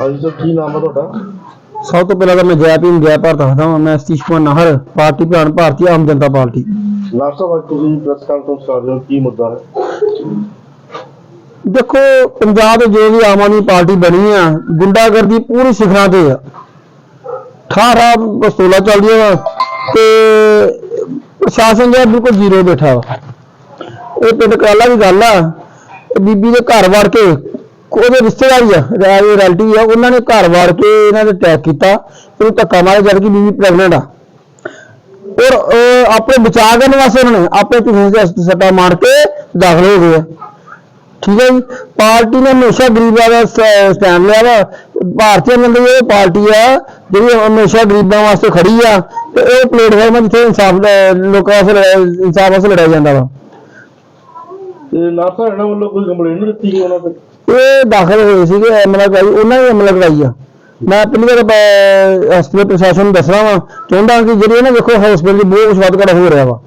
ਹਾਂਜੀ ਸਰ ਕੀ ਨਾਮ ਹੈ ਤੁਹਾਡਾ? ਸਭ ਤੋਂ ਪਹਿਲਾਂ ਤਾਂ ਮੈਂ ਜੈ ਭੀਮ ਜੈ ਭਾਰਤ ਦੱਸਦਾ ਹਾਂ ਮੈਂ ਸਤੀਸ਼ ਕੁਮਾਰ ਨਾਹਰ ਪਾਰਟੀ ਪ੍ਰਧਾਨ ਭਾਰਤੀ ਆਮ ਜਨਤਾ ਪਾਰਟੀ। ਲਾਸਟ ਵਾਰ ਤੁਸੀਂ ਪ੍ਰੈਸ ਕਾਨਫਰੰਸ ਕਰ ਰਹੇ ਹੋ ਕੀ ਮੁੱਦਾ ਹੈ? ਦੇਖੋ ਪੰਜਾਬ ਵਿੱਚ ਜੋ ਵੀ ਆਮ ਆਦਮੀ ਪਾਰਟੀ ਬਣੀ ਆ ਗੁੰਡਾਗਰਦੀ ਪੂਰੀ ਸਿਖਰਾਂ ਤੇ ਆ। ਠਾਰਾ ਪਸਤੋਲਾ ਚੱਲਦੀਆਂ ਵਾ ਤੇ ਪ੍ਰਸ਼ਾਸਨ ਜਿਹੜਾ ਬਿਲਕੁਲ ਜ਼ੀਰੋ ਬੈਠਾ ਵਾ। ਇਹ ਪਿੰਡ ਕਰਾਲਾ ਦੀ ਗੱਲ ਆ ਬੀਬੀ ਦੇ ਘਰ ਵੜ ਕੇ ਉਹਦੇ ਰਿਸ਼ਤੇਦਾਰੀ ਆ ਰੈਲਟੀ ਆ ਉਹਨਾਂ ਨੇ ਘਰ ਵਾੜ ਕੇ ਇਹਨਾਂ ਨੇ ਅਟੈਕ ਕੀਤਾ ਇਹਨੂੰ ਧੱਕਾ ਮਾਰਿਆ ਜਦ ਕਿ ਬੀਬੀ ਪ੍ਰੈਗਨੈਂਟ ਆ। ਔਰ ਅਹ, ਆਪਣੇ ਬਚਾਅ ਕਰਨ ਵਾਸਤੇ ਉਹਨਾਂ ਨੇ ਆਪਣੇ ਝੂਠੇ ਦੇ ਸੱਟਾ ਮਾਰ ਕੇ ਦਾਖਲ ਹੋ ਗਏ ਆ। ਠੀਕ ਹੈ ਜੀ? ਪਾਰਟੀ ਨੇ ਹਮੇਸ਼ਾ ਗਰੀਬਾਂ ਦਾ ਸ- ਸਟੈਂਡ ਲਿਆ ਵਾ। ਭਾਰਤੀ ਜਨਤਾ ਇਹ ਪਾਰਟੀ ਆ ਜਿਹੜੀ ਹਮੇਸ਼ਾ ਗਰੀਬਾਂ ਵਾਸਤੇ ਖੜੀ ਆ ਤੇ ਇਹ ਪਲੇਟਫਾਰਮ ਆ ਜਿੱਥੇ ਇਨਸਾਫ ਦਾ- ਲੋਕਾਂ ਵਾਸਤੇ ਲੜਾਈ- ਇਨਸਾਫ ਵਾਸਤੇ ਲੜਿਆ ਜਾਂਦਾ ਵਾ। ਤੇ ਨਾਸਾ ਇਹਨਾਂ ਵੱਲੋਂ ਕੋਈ ਕੰਪਲੇਂਟ ਦਿੱਤੀ ਗਈ ਉਹਨਾਂ ਤੇ? ਇਹ ਦਾਖਲ ਹੋਏ ਸੀਗੇ ਐਮਐਲਏ ਕਰਾਈ ਉਹਨਾਂ ਨੇ ਐਮਐਲਏ ਕਰਾਈ ਆ। ਮੈਂ ਪਹਿਲੀ ਵਾਰ ਹਸਪਤਾਲ ਪ੍ਰਸ਼ਾਸਨ ਨੂੰ ਦੱਸਣਾ ਵਾ, ਚਾਹੁੰਦਾ ਕਿ ਜਿਹੜੀ ਨਾ ਵੇਖੋ ਹਸਪਤਾਲ ਦੀ ਬਹੁਤ ਕੁਛ ਵੱਧ ਘੱਟ ਹੋ ਰਿਹਾ ਵਾ।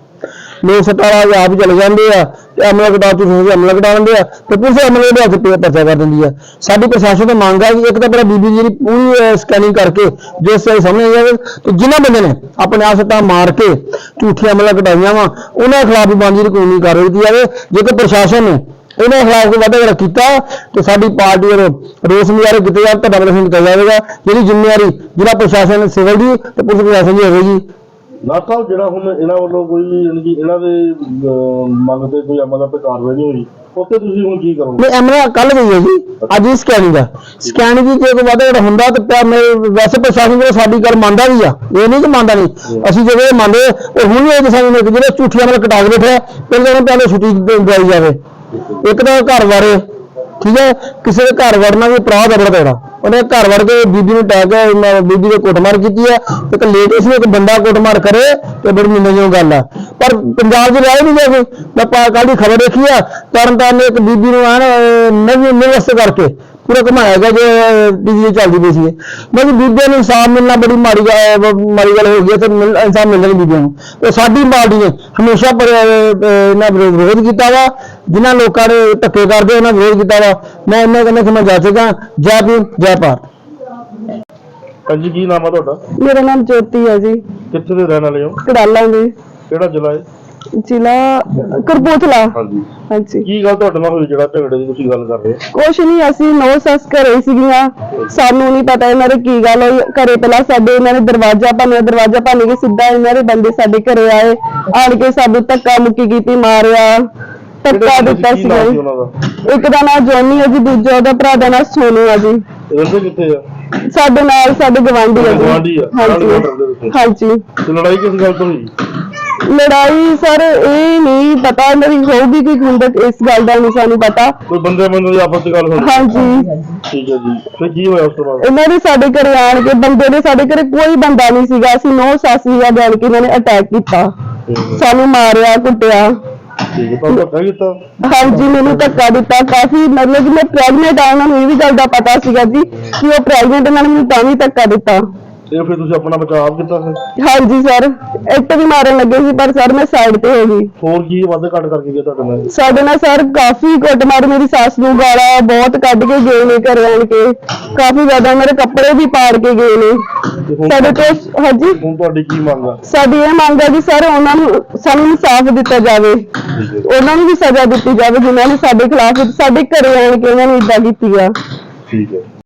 ਲੋਕ ਸਟਾਰਾ ਆਪ ਚਲੇ ਜਾਂਦੇ ਆ, ਤੇ ਅਮਲਾ ਕਟਾ ਚੁੱਕੇ ਹੋ ਐਮਐਲਏ ਕਟਾ ਲੈਂਦੇ ਆ, ਤੇ ਪੁਲਿਸ ਐਮਐਲਏ ਦੇ ਹੱਥ ਪੇ ਪਰਚਾ ਕਰ ਦਿੰਦੀ ਆ। ਸਾਡੀ ਪ੍ਰਸ਼ਾਸਨ ਤੋਂ ਮੰਗ ਆ ਕਿ ਇੱਕ ਤਾਂ ਪਹਿਲਾਂ ਬੀਬੀ ਜਿਹੜੀ ਪੂਰੀ ਸਕੈਨਿੰਗ ਕਰਕੇ, ਜੋ ਸਹੀ ਸਾਹਮਣੇ ਆ ਜਾਵੇ ਤੇ ਜਿਨ੍ਹਾਂ ਬੰਦੇ ਨੇ ਆਪਣੇ ਆਪ ਸੱਟਾਂ ਮਾਰ ਕੇ ਝੂਠੀਆਂ ਐਮਐਲਏ ਕਟਾਈਆਂ ਵਾ, ਉਹਨਾਂ ਖਿਲਾਫ ਵੀ ਬਣਦੀ ਕਾਨੂੰਨੀ ਕਾਰਵਾਈ ਕੀਤੀ ਜਾਵੇ। ਜੇਕਰ ਪ੍ਰਸ਼ਾਸਨ ਨੇ ਇਹਨਾਂ ਖਿਲਾਫ ਕੋਈ ਜਿਹੜਾ ਕੀਤਾ ਤੇ ਸਾਡੀ ਪਾਰਟੀ ਵੱਲੋਂ ਰੋਸ ਮੁਜ਼ਾਹਰੇ ਕੀਤੇ ਜਾਣ ਤੁਹਾਡਾ ਪ੍ਰਦਰਸ਼ਨ ਕੀਤਾ ਜਾਵੇਗਾ ਜਿਹੜੀ ਜ਼ਿੰਮੇਵਾਰੀ ਜ਼ਿਲ੍ਹਾ ਪ੍ਰਸ਼ਾਸਨ ਸਿਵਲ ਦੀ ਤੇ ਪੁਲਿਸ ਪ੍ਰਸ਼ਾਸਨ ਦੀ ਹੋਵੇਗੀ। ਨਾਸਾ ਜਿਹੜਾ ਹੁਣ ਇਹਨਾਂ ਵੱਲੋਂ ਕੋਈ ਯਾਨੀ ਕਿ ਇਹਨਾਂ ਦੇ ਅਹ, ਮੰਗ ਤੇ ਕੋਈ ਅਮਲ ਤੇ ਕਾਰਵਾਈ ਨਹੀਂ ਹੋਈ ਉੱਥੇ ਤੁਸੀਂ ਹੁਣ ਕੀ ਕਰੋਗੇ? ਨਹੀਂ ਐਮਰਾ ਕੱਲ ਗਈ ਹੈ ਜੀ ਅੱਜ ਹੀ ਸਕੈਨਿੰਗ ਆ। ਸਕੈਨਿੰਗ ਦੀ ਜੇ ਕੋਈ ਵਾਧਾ ਜਿਹੜਾ ਹੁੰਦਾ ਤੇ ਪਿਆ ਮੇਰੇ ਵੈਸੇ ਪ੍ਰਸ਼ਾਸਨ ਜਿਹੜਾ ਸਾਡੀ ਗੱਲ ਮੰਨਦਾ ਵੀ ਆ ਇਹ ਨਹੀਂ ਕਿ ਮੰਨਦਾ ਨਹੀਂ। ਅਸੀਂ ਜਦੋਂ ਇਹ ਮੰਨਦੇ ਉਹ ਹੁਣ ਵੀ ਇਹ ਸਾਨੂੰ ਨੇ ਜਿਹੜੇ ਝੂਠੀਆਂ ਨਾਲ ਕਟਾ ਕੇ ਬੈਠੇ ਆ, ਪਹਿਲਾਂ ਉਹਨਾਂ ਪਹਿਲੇ ਛੁੱਟੀ ਦੇ- ਦਿਵਾਈ ਜਾਵੇ। ਇੱਕ ਤਾਂ ਘਰ ਵਾਰੇ ਠੀਕ ਹੈ, ਕਿਸੇ ਦੇ ਘਰ ਵੜਨਾ ਵੀ ਅਪਰਾਧ ਹੈ ਬੜਾ ਤਗੜਾ ਉਹਨੇ ਘਰ ਵੜ ਕੇ ਬੀਬੀ ਨੂੰ ਟੈਗ ਬੀਬੀ ਦੇ ਕੁੱਟਮਾਰ ਕੀਤੀ ਹੈ, ਤੇ ਇੱਕ ਲੇਟੈਸਟ ਇੱਕ ਬੰਦਾ ਕੁੱਟਮਾਰ ਕਰੇ, ਤੇ ਬੜੀ ਨਿੰਦਣਯੋਗ ਗੱਲ ਆ। ਪਰ ਪੰਜਾਬ 'ਚ ਰਹਿ ਨਹੀਂ ਜਾਵੇ ਮੈਂ ਕੱਲ ਦੀ ਖਬਰ ਦੇਖੀ ਆ ਤਰਨਤਾਰਨ ਨੇ ਇੱਕ ਬੀਬੀ ਨੂੰ ਆਣ ਨਵੀਂ ਨਿਵਸਤ ਕਰਕੇ। ਪੂਰਾ ਘੁਮਾਇਆ ਗਿਆ ਜੋ ਟੀਵੀ ਚੱਲਦੀ ਪਈ ਸੀ ਮੈਂ ਬੀਬੀਆਂ ਨੂੰ ਇਨਸਾਫ ਮਿਲਣਾ ਬੜੀ ਮਾੜੀ ਗੱਲ ਮਾੜੀ ਗੱਲ ਹੋ ਗਈ ਤੇ ਮਿਲ- ਇਨਸਾਫ ਮਿਲਣਾ ਨਹੀਂ ਬੀਬੀਆਂ ਨੂੰ। ਤੇ ਸਾਡੀ ਪਾਰਟੀ ਨੇ ਹਮੇਸ਼ਾ ਇਹਨਾਂ ਵਿਰੋਧ ਵਿਰੋਧ ਕੀਤਾ ਵਾ ਜਿਨ੍ਹਾਂ ਲੋਕਾਂ ਨੇ ਧੱਕੇ ਕਰਦੇ ਉਹਨਾਂ ਵਿਰੋਧ ਕੀਤਾ ਵਾ। ਮੈਂ ਇਹਨਾਂ ਕਹਿੰਦਾ ਕਿ ਮੈਂ ਜਾ ਚੁੱਕਾ ਜੈ ਭੀਮ ਜੈ ਭਾਰਤ। ਹਾਂਜੀ ਕੀ ਨਾਮ ਹੈ ਤੁਹਾਡਾ? ਮੇਰਾ ਨਾਮ ਜੋਤੀ ਹੈ ਜੀ। ਕਿੱਥੇ ਦੇ ਰਹਿਣ ਵਾਲੇ ਹੋ? ਕੜਾਲਾ ਦੇ ਕਿਹੜਾ ਜ਼ਿਲ੍ਹਾ ਹੈ? ਜ਼ਿਲ੍ਹਾ ਕਰਪੂਥਲਾ ਹਾਂਜੀ। ਹਾਂਜੀ। ਕੀ ਗੱਲ ਤੁਹਾਡੇ ਨਾਲ ਹੋਈ ਜਿਹੜਾ ਝਗੜੇ ਦੀ ਤੁਸੀਂ ਗੱਲ ਕਰ ਰਹੇ? ਹੋ ਕੁਛ ਨਹੀਂ ਅਸੀਂ ਨੌ ਸੱਸ ਘਰੇ ਸੀਗੀਆਂ। ਸਾਨੂੰ ਨਹੀਂ ਪਤਾ ਇਹਨਾਂ ਦੇ ਕੀ ਗੱਲ ਹੋਈ। ਘਰੇ ਪਹਿਲਾਂ ਸਾਡੇ ਇਹਨਾਂ ਨੇ ਦਰਵਾਜ਼ਾ ਭੰਨਿਆ ਦਰਵਾਜ਼ਾ ਭੰਨ ਕੇ ਸਿੱਧਾ ਇਹਨਾਂ ਦੇ ਬੰਦੇ ਸਾਡੇ ਘਰੇ ਆਏ। ਆਣ ਕੇ ਸਾਨੂੰ ਧੱਕਾ ਮੁੱਕੀ ਕੀਤੀ ਮਾਰਿਆ। ਧੱਕਾ ਦਿੱਤਾ ਸੀ ਜੀ। ਉਹਨਾਂ ਦਾ? ਇੱਕ ਦਾ ਨਾਮ ਜੋਨੀ ਹੈ ਜੀ ਦੂਜਾ ਉਹਦਾ ਭਰਾ ਦਾ ਨਾਮ ਸੋਨੂ ਹੈ ਜੀ ਰਹਿੰਦੇ ਕਿੱਥੇ ਆ? ਸਾਡੇ ਨਾਲ ਸਾਡੇ ਗਵਾਂਢੀ ਹੈ ਜੀ। ਆ, ਹਾਂਜੀ। ਹਾਂਜੀ। ਤੇ ਲੜਾਈ ਕਿਸ ਗੱਲ ਤੋਂ ਹੋਈ? ਲੜਾਈ ਸਰ ਇਹ ਨਹੀਂ ਪਤਾ ਇਹਨਾਂ ਦੀ ਹੋਊਗੀ ਕੋਈ ਗੁੰਡਕ ਇਸ ਗੱਲ ਦਾ ਨਹੀਂ ਸਾਨੂੰ ਪਤਾ। ਕੋਈ ਬੰਦੇ ਬੰਦੇ ਦੀ ਆਪਸ ਵਿੱਚ ਗੱਲ ਹੋਈ ਹਾਂਜੀ। ਠੀਕ ਹੈ ਜੀ। ਫਿਰ ਕੀ ਹੋਇਆ ਉਸ ਤੋਂ ਬਾਅਦ? ਇਹਨਾਂ ਨੇ ਸਾਡੇ ਘਰੇ ਆਣ ਕੇ ਬੰਦੇ ਦੇ ਸਾਡੇ ਘਰੇ ਕੋਈ ਬੰਦਾ ਨਹੀਂ ਸੀਗਾ। ਅਸੀਂ ਨੌ ਸੱਸ ਸੀਗਾ ਜਾਣ ਕੇ ਇਹਨਾਂ ਨੇ ਅਟੈਕ ਕੀਤਾ। ਸਾਨੂੰ ਮਾਰਿਆ ਕੁੱਟਿਆ। ਠੀਕ ਹੈ ਤੁਹਾਨੂੰ ਧੱਕਾ ਕੀਤਾ? ਹਾਂਜੀ ਮੈਨੂੰ ਧੱਕਾ ਦਿੱਤਾ। ਕਾਫੀ ਮਤਲਬ ਕਿ ਮੈਂ ਪ੍ਰੈਗਨੈਂਟ ਆ ਉਹਨਾਂ ਨੂੰ ਇਹ ਵੀ ਗੱਲ ਦਾ ਪਤਾ ਸੀਗਾ ਜੀ ਕਿ ਉਹ ਪ੍ਰੈਗਨੈਂਟ ਇਹਨਾਂ ਨੇ ਮੈਨੂੰ ਤਾਂ ਵੀ ਧੱਕਾ ਦਿੱਤਾ। ਤੇ ਫਿਰ ਤੁਸੀਂ ਆਪਣਾ ਬਚਾਅ ਕੀਤਾ ਫਿਰ? ਹਾਂਜੀ ਸਰ ਇੱਟ ਵੀ ਮਾਰਨ ਲੱਗੇ ਸੀ ਪਰ ਸਰ ਮੈਂ ਸਾਈਡ ਤੇ ਹੋ ਗਈ। ਹੋਰ ਕੀ ਵਾਅਦੇ ਘੱਟ ਕਰਕੇ ਗਿਆ ਤੁਹਾਡੇ ਨਾਲ? ਸਾਡੇ ਨਾਲ ਸਰ ਕਾਫੀ ਕੁੱਟਮਾਰ ਮੇਰੀ ਸੱਸ ਨੂੰ ਗਾਲਾਂ ਬਹੁਤ ਕੱਢ ਕੇ ਗਏ ਨੇ ਘਰੇ ਆਣ ਕੇ। ਕਾਫੀ ਜ਼ਿਆਦਾ ਮੇਰੇ ਕੱਪੜੇ ਵੀ ਪਾੜ ਕੇ ਗਏ ਨੇ। ਹੁਣ ਸਾਡੇ ਤੋਂ ਹਾਂਜੀ? ਹੁਣ ਤੁਹਾਡੀ ਕੀ ਮੰਗ ਆ? ਸਾਡੀ ਇਹ ਮੰਗ ਹੈ ਕਿ ਸਰ ਉਹਨਾਂ ਨੂੰ ਸਾਨੂੰ ਇਨਸਾਫ ਦਿੱਤਾ ਜਾਵੇ। ਹੈ। ਉਹਨਾਂ ਨੂੰ ਵੀ ਸਜ਼ਾ ਦਿੱਤੀ ਜਾਵੇ ਜਿਨ੍ਹਾਂ ਨੇ ਸਾਡੇ ਖਿਲਾਫ ਸਾਡੇ ਘਰੇ ਆਣ ਕੇ ਉਹਨਾਂ ਨੂੰ ਇਦਾਂ ਕੀਤੀ ਆ। ਠੀਕ ਹੈ।